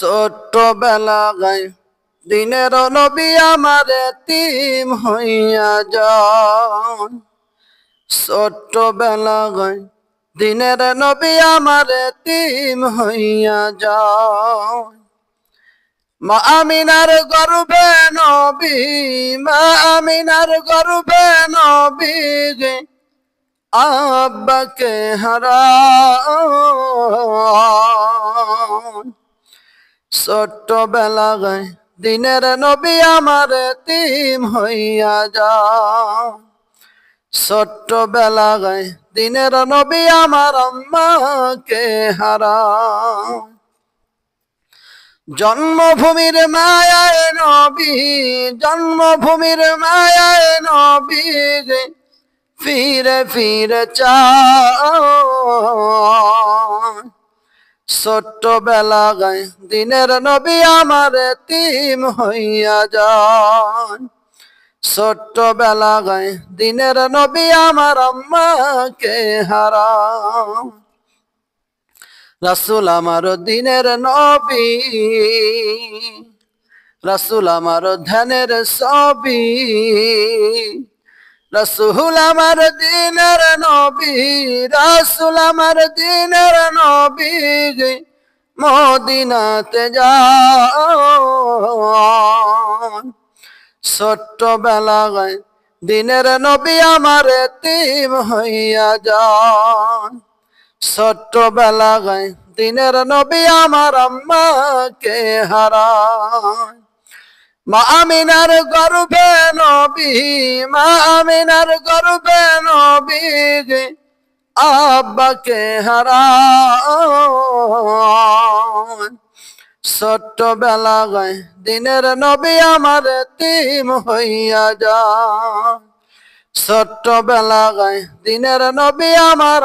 ছোট্ট বেলা গাই, দিনের নবী আমার তিম হইয়া যান। ছোট্ট বেলা গাই, দিনের নবী আমার তিম হইয়া যান। মা আমিনার গর্বে নবী, মা আমিনার গর্বে নবী আব্বাকে হারা ছোট্ট বেলা গায় দিনের নবী আমার তিম হইয়া যা ছোট্ট বেলা গায় দিনের নবী আমার আম্মাকে হারা জন্মভূমির মায়ায় নবী, জন্মভূমির মায়ায় নবী ফিরে ফিরে চা ছোট্ট বেলা গায় দিনের নবী আমার তিম হইয়া যান। ছোট্ট বেলা গায় দিনের নবী আমার আম্মাকে হারা রাসুল আমার দিনের নবী, রাসুল আমার ধ্যানের সবই রসুল আমার দিনের নবী, রসুল আমার দিনের নবী মদিনাতে যা ছোট্ট বেলা গায় দিনের নবী আমার তিম হইয়া যান। ছোট্ট বেলা গায় দিনের নবী আমার আম্মাকে হারায় মা আমিনার গর্বে নবী, মা আমিনার গর্বে নবী আব্বাকে হারা ছোট্ট বেলা গায় দিনের নবী আমার তিম হইয়া যা ছোট্ট বেলা গায় দিনের নবী আমার